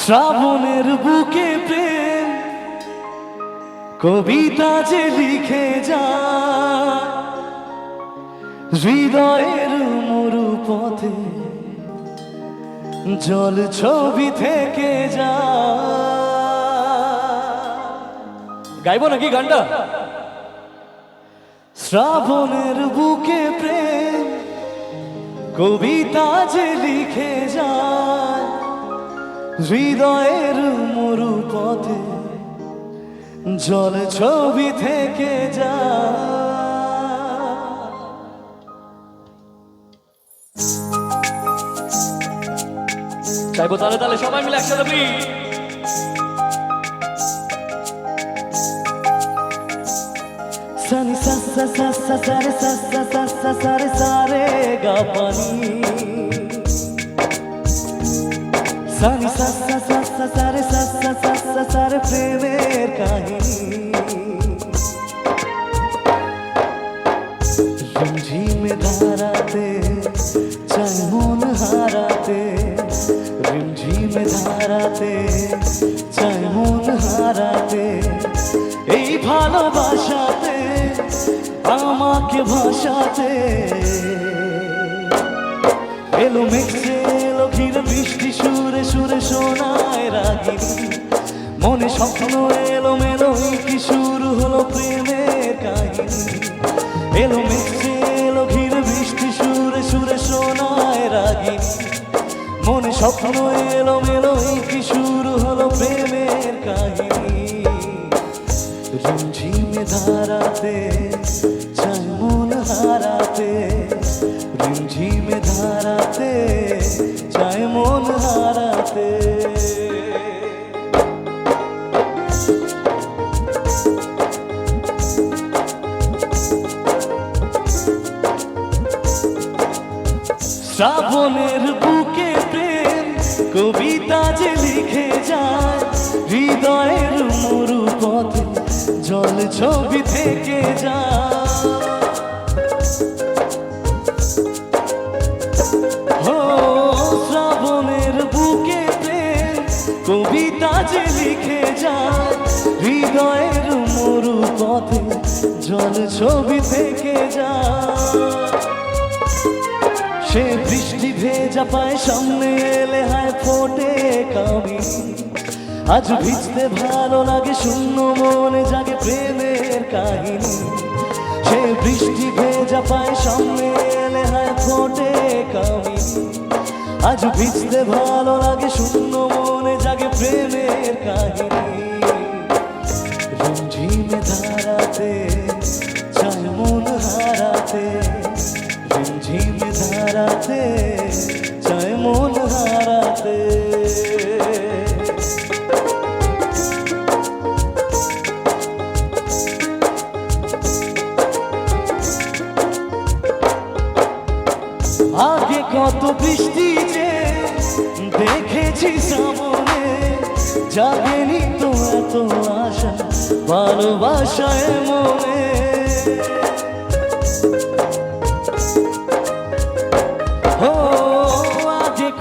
শ্রাবণের বুকে প্রেম, কবিতা যে লিখে যা হৃদয়ের মরু পথে জল ছবি থেকে যা গাইব নাকি গানটা? শ্রাবণের বুকে প্রেম, কবিতা যে লিখে যায়, হৃদয়ের মরু পথে জল ছবি থেকে যা চাইব তাহলে তাহলে সবাই মিলে একসাথে beat। সানি সা সা সা সা সা রে সা সা সা সা সা রে সা রে গা পানি সানি সা সা সা সা সা রে সা সা সা সা সা রে প্রেমের কাহিনী রিমঝিমে ধারাতে চাই মন হারাতে রিমঝিমে ধারাতে চাই মন হারাতে এই ভালোবাসাতে আমাকে ভাষাতে এলো মেঘছে এলো ঘিরে বৃষ্টি, সুরে সুরে শোনায় রাগিনী মনে স্বপ্ন এলো মেলো কি শুরু হলো প্রেমের কাহিনী এলো মেঘছে এলো ঘিরে বৃষ্টি, সুরে সুরে শোনায় রাগিনী মনে স্বপ্ন এলো মেলো কি শুরু হলো প্রেমের কাহিনী রিমঝিমে ধারাতে চাই মন হারাতে রিমঝিমে ধারাতে চাই হারাতে শ্রাবণের বুকে প্রেম কবিতা যে লিখে যায় পথে জল ছবি থেকে যায় ও শ্রাবণের বুকে কবিতা যে লিখে যায় হৃদয়ের মরু পথে জল ছবি থেকে যা। সে বৃষ্টি ভেজা পায়, সামনে এলে হায় আজ ভিজতে ভালো লাগে শূন্য মনে জাগে প্রেমের কাহিনী। সে বৃষ্টি ভেজা পায় সামনে এলে হায় ফোটে কাহিনী। আজ ভিজতে ভালো লাগে শূন্য মনে জাগে প্রেমের কাহিনী। কত বৃষ্টি দেখেছি সামনে, জাগেনি তো এত আশা ভালোবাসায় মনে ও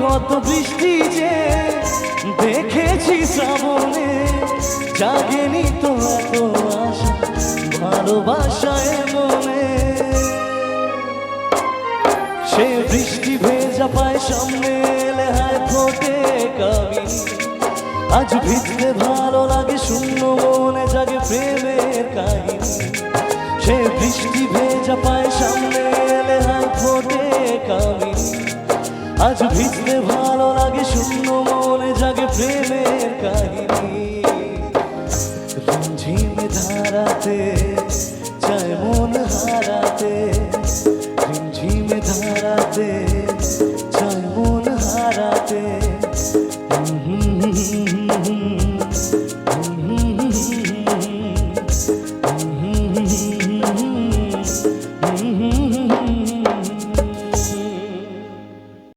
কত বৃষ্টি যে দেখেছি সামনে, জাগেনি তো এত আশা ভালোবাসায় মনে বৃষ্টি ভেজা পায় সামনে এলে হায় ফোটে কামি আজ ভিজতে ভালো লাগে, শূন্য মনে জাগে প্রেমের কাহিনী। সে বৃষ্টি ভেজা পায় সামনে এলে হায় ফোটে কামি আজ ভিজতে ভালো লাগে, শূন্য মনে জাগে প্রেমের কাহিনী। রিমঝিমে ধারাতে, চায় মন হারাতে রিমঝিমে ধারাতে